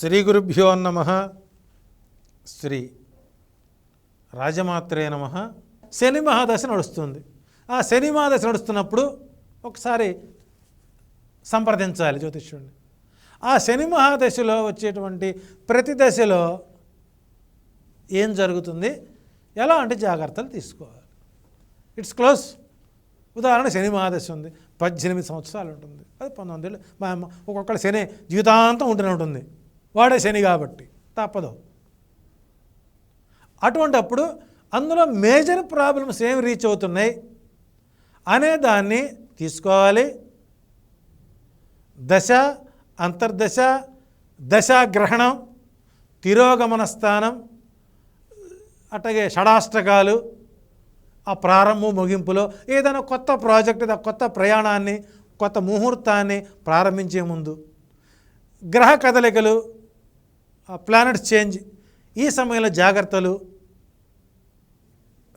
శ్రీ గురుభ్యో నమ శ్రీ రాజమాత్రే నమ. శని మహాదశ నడుస్తుంది. ఆ శని మహాదశ నడుస్తున్నప్పుడు ఒకసారి సంప్రదించాలి జ్యోతిష్యుడిని. ఆ శని మహాదశలో వచ్చేటువంటి ప్రతి దశలో ఏం జరుగుతుంది? ఎలాంటి జాగ్రత్తలు తీసుకోవాలి? It's close. ఉదాహరణ శని మహాదశ ఉంది. పద్దెనిమిది సంవత్సరాలు ఉంటుంది. అది పంతొమ్మిది ఏళ్ళు మా అమ్మ ఒక్కొక్కళ్ళ శని జీవితాంతం ఉంటూనే ఉంటుంది. వాడే శని కాబట్టి తప్పదు. అటువంటప్పుడు అందులో మేజర్ ప్రాబ్లమ్స్ ఏం రీచ్ అవుతున్నాయి? అనే దాన్ని తీసుకోవాలి. దశ అంతర్దశ దశాగ్రహణం తిరోగమన స్థానం అట్లాగే షడాష్టకాలు ఆ ప్రారంభం ముగింపులో ఏదైనా కొత్త ప్రాజెక్ట్ కొత్త ప్రయాణాన్ని కొత్త ముహూర్తాన్ని ప్రారంభించే ముందు గ్రహ కదలికలు ప్లానెట్స్ చేంజ్ ఈ సమయంలో జాగ్రత్తలు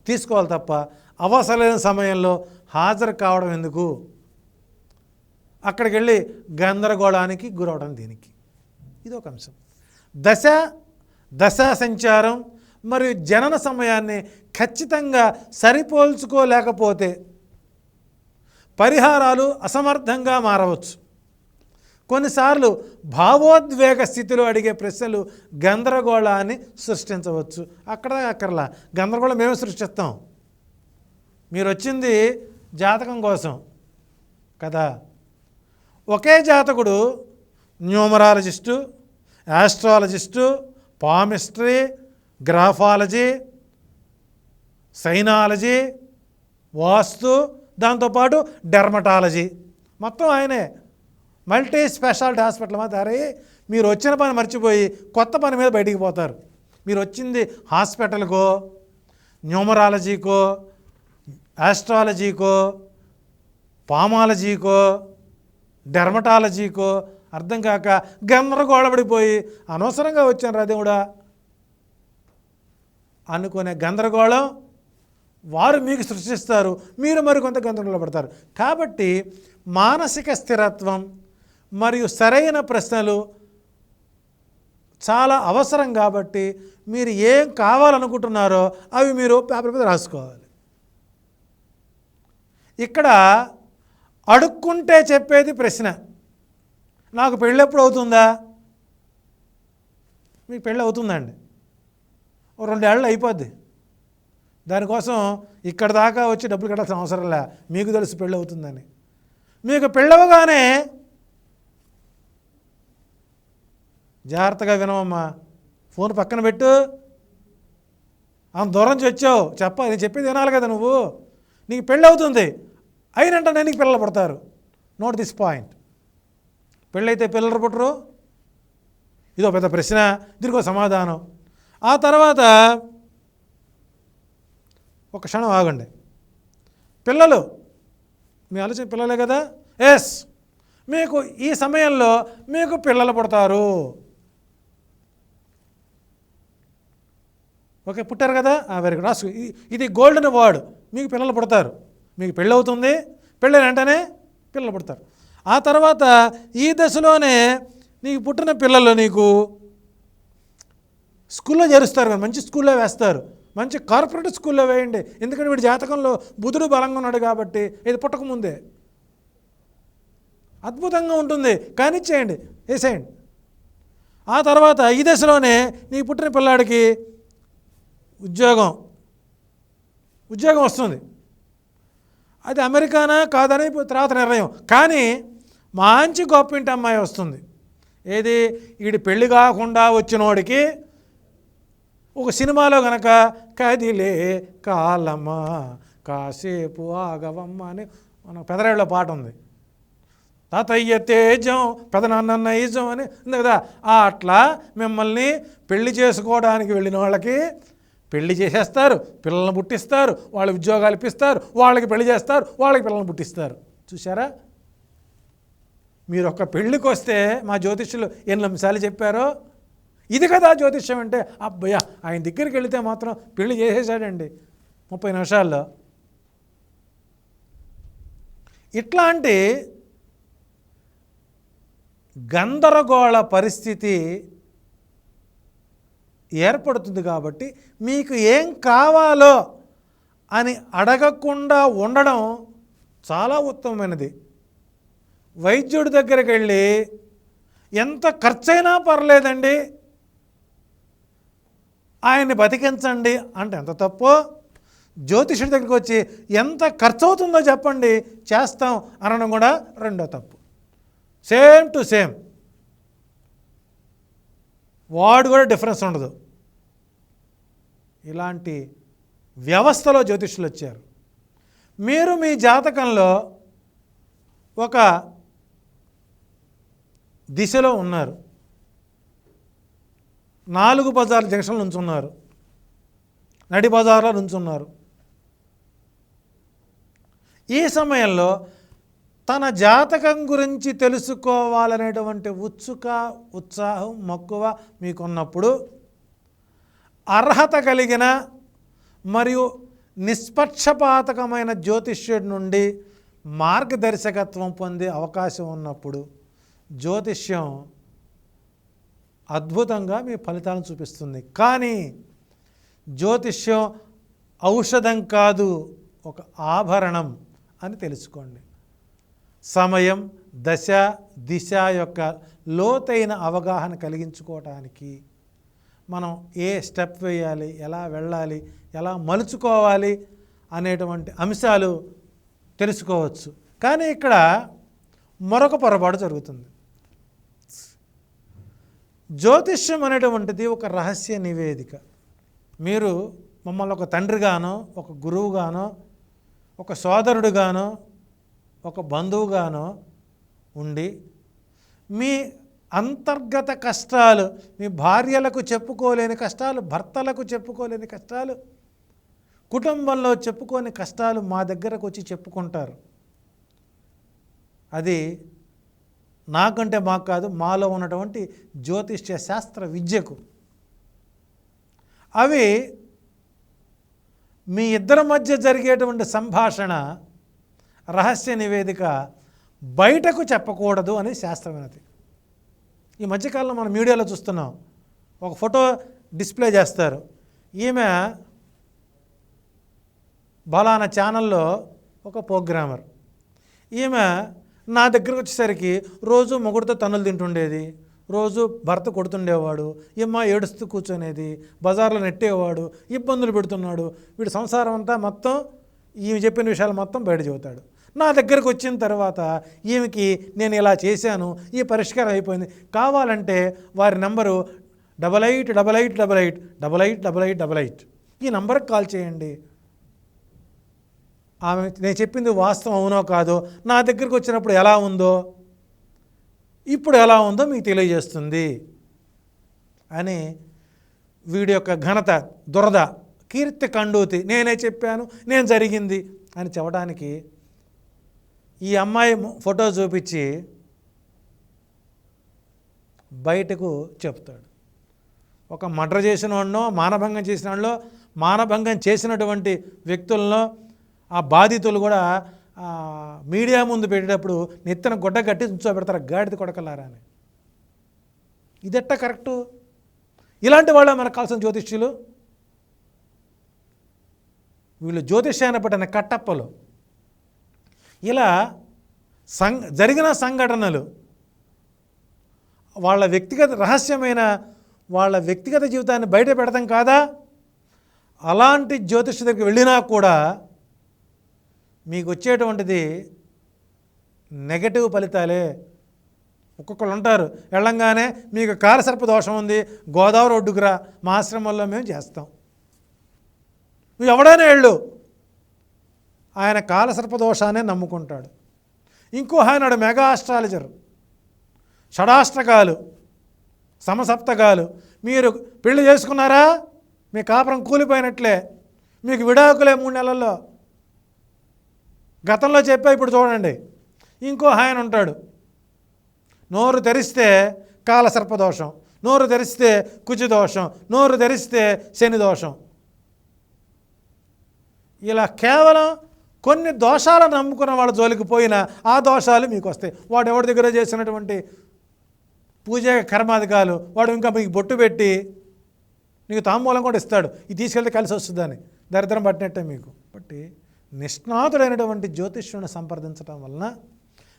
తీసుకోవాలి తప్ప అవసరమైన సమయంలో హాజరు కావడం ఎందుకు? అక్కడికి వెళ్ళి గందరగోళానికి గురవడం దీనికి. ఇది ఒక అంశం. దశ దశా సంచారం మరియు జనన సమయాన్ని ఖచ్చితంగా సరిపోల్చుకోలేకపోతే పరిహారాలు అసమర్థంగా మారవచ్చు. కొన్నిసార్లు భావోద్వేగ స్థితిలో అడిగే ప్రశ్నలు గందరగోళాన్ని సృష్టించవచ్చు. అక్కడ అక్కర్లా. గందరగోళం మేమే సృష్టిస్తాం. మీరు వచ్చింది జాతకం కోసం. కదా? ఒకే జాతకుడు numerologist astrologist palmistry graphology sinology vastu దాంతోపాటు డెర్మటాలజీ. మొత్తం ఆయనే. మల్టీ స్పెషాలిటీ హాస్పిటల్ మా దారి మీరు వచ్చిన పని మర్చిపోయి కొత్త పని మీద బయటికి పోతారు. మీరు వచ్చింది హాస్పిటల్కో న్యూమరాలజీకో ఆస్ట్రాలజీకో పామాలజీకో డెర్మటాలజీకో అర్థం కాక గందరగోళపడిపోయి అనవసరంగా వచ్చాను రా దేవుడా అనుకునే గందరగోళం వారు మీకు సృష్టిస్తారు. మీరు మరికొంత గందరగోళపడతారు. కాబట్టి మానసిక స్థిరత్వం మరియు సరైన ప్రశ్నలు చాలా అవసరం కాబట్టి మీరు ఏం కావాలనుకుంటున్నారో అవి మీరు పేపర్ మీద రాసుకోవాలి. ఇక్కడ అడుక్కుంటే చెప్పేది ప్రశ్న. నాకు పెళ్ళి ఎప్పుడు అవుతుందా? మీకు పెళ్ళి అవుతుందండి ఓ రెండేళ్ళు అయిపోద్ది. దానికోసం ఇక్కడ దాకా వచ్చి డబ్బులు కట్టాల్సిన అవసరం లే. మీకు తెలుసు పెళ్ళి అవుతుందని. మీకు పెళ్ళవగానే జాగ్రత్తగా వినవమ్మా. ఫోన్ పక్కన పెట్టు. అంత దూరం నుంచి వచ్చావు. చెప్ప నేను చెప్పేది వినాలి కదా నువ్వు. నీకు పెళ్ళి అవుతుంది. అయినంటనే నీకు పిల్లలు పుడతారు. నోట్ దిస్ పాయింట్ పెళ్ళైతే పిల్లలు పుట్టరు. ఇదో పెద్ద ప్రశ్న. దీనికో సమాధానం. ఆ తర్వాత ఒక క్షణం ఆగండి. పిల్లలు మీ ఆలోచన పిల్లలే కదా? ఎస్ మీకు ఈ సమయంలో మీకు పిల్లలు పుడతారు. ఓకే పుట్టారు కదా? వెరీ గుడ్ రాసు ఇది- గోల్డెన్ వర్డ్ మీకు పిల్లలు పుడతారు. మీకు పెళ్ళి అవుతుంది. పెళ్ళైన వెంటనే పిల్లలు పుడతారు. ఆ తర్వాత ఈ దశలోనే నీకు పుట్టిన పిల్లలు నీకు స్కూల్లో చేరుస్తారు మంచి స్కూల్లో వేస్తారు. మంచి కార్పొరేట్ స్కూల్లో వేయండి. ఎందుకంటే వీడి జాతకంలో బుధుడు బలంగా ఉన్నాడు కాబట్టి ఇది పుట్టకముందే అద్భుతంగా ఉంటుంది. కానిచ్చేయండి వేసేయండి. ఆ తర్వాత ఈ దశలోనే నీ పుట్టిన పిల్లాడికి ఉద్యోగం. ఉద్యోగం వస్తుంది. అది అమెరికానా కాదని తర్వాత నిర్ణయం. కానీ మంచి గొప్పింటి అమ్మాయి వస్తుంది. ఏది? వీడి పెళ్ళి కాకుండా వచ్చినోడికి ఒక సినిమాలో గనక కదిలే కాలమ్మా కాసేపు ఆగవమ్మ అని మన పెదరాళ్ళలో పాట ఉంది. తాతయ్య తేజం పెదనాన్న నైజం అని ఉంది కదా. ఆ అట్లా మిమ్మల్ని పెళ్ళి చేసుకోవడానికి వెళ్ళిన వాళ్ళకి పెళ్ళి చేసేస్తారు పిల్లల్ని పుట్టిస్తారు వాళ్ళ ఉద్యోగాలు ఇప్పిస్తారు వాళ్ళకి పెళ్ళి చేస్తారు వాళ్ళకి పిల్లల్ని పుట్టిస్తారు. చూసారా మీరు ఒక్క పెళ్ళికి వస్తే మా జ్యోతిష్యులు ఎన్ని అంశాలు చెప్పారో? ఇది కదా జ్యోతిష్యం అంటే అబ్బయ్య ఆయన దగ్గరికి వెళితే మాత్రం పెళ్ళి చేసేసాడండి. ముప్పై నిమిషాల్లో. ఇట్లాంటి గందరగోళ పరిస్థితి ఏర్పడుతుంది కాబట్టి మీకు ఏం కావాలో అని అడగకుండా ఉండడం చాలా ఉత్తమమైనది. వైద్యుడి దగ్గరికి వెళ్ళి ఎంత ఖర్చైనా పర్లేదండి ఆయన్ని బతికించండి అంటే ఎంత తప్పో జ్యోతిషుడి దగ్గరికి వచ్చి ఎంత ఖర్చు అవుతుందో చెప్పండి చేస్తాం అనడం కూడా రెండో తప్పు. Same to same. వాడు కూడా డిఫరెన్స్ ఉండదు. ఇలాంటి వ్యవస్థలో జ్యోతిష్యులు వచ్చారు. మీరు మీ జాతకంలో ఒక దిశలో ఉన్నారు. నాలుగు బజార్ జంక్షన్ ఉంచున్నారు నడి బజార్లో నుంచున్నారు. ఈ సమయంలో తన జాతకం గురించి తెలుసుకోవాలనేటువంటి ఉత్సుక ఉత్సాహం మక్కువ మీకున్నప్పుడు అర్హత కలిగిన మరియు నిష్పక్షపాతకమైన జ్యోతిష్యుడి నుండి మార్గదర్శకత్వం పొందే అవకాశం ఉన్నప్పుడు జ్యోతిష్యం అద్భుతంగా మీ ఫలితాలను చూపిస్తుంది. కానీ జ్యోతిష్యం ఔషధం కాదు ఒక ఆభరణం అని తెలుసుకోండి. సమయం దశ దిశ యొక్క లోతైన అవగాహన కలిగించుకోవటానికి మనం ఏ స్టెప్ వేయాలి ఎలా వెళ్ళాలి ఎలా మలుచుకోవాలి అనేటువంటి అంశాలు తెలుసుకోవచ్చు. కానీ ఇక్కడ మరొక పొరపాటు జరుగుతుంది. జ్యోతిష్యం అనేటువంటిది ఒక రహస్య నివేదిక. మీరు మమ్మల్ని ఒక తండ్రిగానో ఒక గురువుగానో ఒక సోదరుడుగానో ఒక బంధువుగానో ఉండి మీ అంతర్గత కష్టాలు. మీ భార్యలకు చెప్పుకోలేని కష్టాలు భర్తలకు చెప్పుకోలేని కష్టాలు కుటుంబంలో చెప్పుకోని కష్టాలు మా దగ్గరకు వచ్చి చెప్పుకుంటారు. అది నాకంటే మాకు కాదు మాలో ఉన్నటువంటి జ్యోతిష్య శాస్త్ర విద్యకు. అవి మీ ఇద్దరి మధ్య జరిగేటువంటి సంభాషణ రహస్య నివేదిక బయటకు చెప్పకూడదు అని శాస్త్రమైనది. ఈ మధ్యకాలంలో మనం మీడియాలో చూస్తున్నాం. ఒక ఫోటో డిస్ప్లే చేస్తారు. ఈమె బలానా ఛానల్లో ఒక ప్రోగ్రామర్. ఈమె నా దగ్గరకు వచ్చేసరికి రోజు మొగుడితో తన్నులు తింటుండేది. రోజు భర్త కొడుతుండేవాడు. ఇమ్మ ఏడుస్తూ కూర్చునేది. బజార్లో నెట్టేవాడు. ఇబ్బందులు పెడుతున్నాడు. వీడి సంసారం అంతా మొత్తం ఈమె చెప్పిన విషయాలు మొత్తం బయట చెబుతాడు. నా దగ్గరకు వచ్చిన తర్వాత ఈమెకి నేను ఇలా చేశాను ఈ పరిష్కారం అయిపోయింది. కావాలంటే వారి number double eight double eight double eight double eight double eight double eight. ఈ నెంబర్కి కాల్ చేయండి. ఆమె నేను చెప్పింది వాస్తవం అవునో కాదో నా దగ్గరకు వచ్చినప్పుడు ఎలా ఉందో ఇప్పుడు ఎలా ఉందో మీకు తెలియజేస్తుంది అని వీడి యొక్క ఘనత దురద కీర్తి కండూతి నేనే చెప్పాను నేను జరిగింది అని చెప్పడానికి ఈ అమ్మాయి ఫోటో చూపించి బయటకు చెప్తాడు. ఒక మర్డర్ చేసిన వాడినో మానభంగం చేసిన వాడిలో మానభంగం చేసినటువంటి వ్యక్తులను ఆ బాధితులు కూడా మీడియా ముందు పెట్టేటప్పుడు నెత్తిన గుడ్డ కట్టి పెడతారు గాడిద కొడకలారా అని. ఇదెట్ట కరెక్టు? ఇలాంటి వాళ్ళ మనకు కావాల్సిన జ్యోతిష్యులు? వీళ్ళు జ్యోతిష్యాన్ని పట్టిన కట్టప్పలు. ఇలా సం జరిగిన సంఘటనలు వాళ్ళ వ్యక్తిగత రహస్యమైన వాళ్ళ వ్యక్తిగత జీవితాన్ని బయట పెడతాం కాదా? అలాంటి జ్యోతిష దగ్గరికి వెళ్ళినా కూడా మీకు వచ్చేటువంటిది నెగటివ్ ఫలితాలే. ఒక్కొక్కళ్ళు ఉంటారు వెళ్ళంగానే మీకు కాలసర్ప దోషం ఉంది గోదావరి ఒడ్డుకురా మా ఆశ్రమంలో మేము చేస్తాం. నువ్వు ఎవడైనా వెళ్ళు. ఆయన కాలసర్ప దోషాన్ని నమ్ముకుంటాడు. ఇంకో ఆయన మెగా ఆస్ట్రాలజర్ షడాష్టకాలు సమసప్తకాలు. మీరు పెళ్ళి చేసుకున్నారా? మీ కాపురం కూలిపోయినట్లే. మీకు విడాకులే మూడు నెలల్లో. గతంలో చెప్పా ఇప్పుడు చూడండి. ఇంకో ఆయన ఉంటాడు. నోరు తెరిస్తే కాలసర్పదోషం నోరు తెరిస్తే కుచి దోషం నోరు తెరిస్తే శని దోషం ఇలా కేవలం కొన్ని దోషాలను నమ్ముకున్న వాళ్ళ జోలికి పోయినా ఆ దోషాలు మీకు వస్తాయి. వాడు ఎవరి దగ్గర చేసినటువంటి పూజ కర్మాధికాలు వాడు ఇంకా మీకు బొట్టు పెట్టి నీకు తాంబూలం కూడా ఇస్తాడు. ఇది తీసుకెళ్తే కలిసి వస్తుందని. దరిద్రం పట్టినట్టే మీకు. బట్టి నిష్ణాతుడైనటువంటి జ్యోతిష్యుని సంప్రదించడం వలన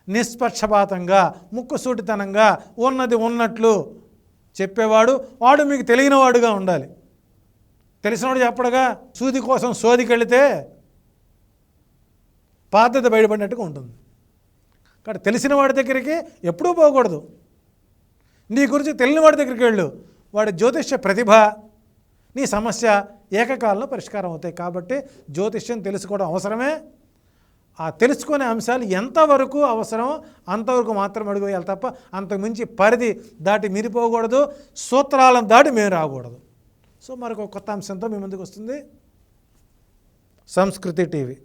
నిష్పక్షపాతంగా ముక్కుసూటితనంగా ఉన్నది ఉన్నట్లు చెప్పేవాడు వాడు మీకు తెలియనివాడుగా ఉండాలి. తెలిసినవాడు చెప్పడగా సూది కోసం సోదికెళితే బాధ్యత పాతది బయటపడినట్టుగా ఉంటుంది. కాబట్టి తెలిసిన వాడి దగ్గరికి ఎప్పుడూ పోకూడదు. నీ గురించి తెలియని వాడి దగ్గరికి వెళ్ళు. వాడి జ్యోతిష్య ప్రతిభ నీ సమస్య ఏకకాలంలో పరిష్కారం అవుతాయి. కాబట్టి జ్యోతిష్యం తెలుసుకోవడం అవసరమే. ఆ తెలుసుకునే అంశాలు ఎంతవరకు అవసరమో అంతవరకు మాత్రం అడుగు తప్ప అంతకుమించి పరిధి దాటి మీరిపోకూడదు సూత్రాలను దాటి మేము రాకూడదు. సో మరొక కొత్త అంశంతో మీ ముందుకు వస్తుంది. సంస్కృతి టీవీ.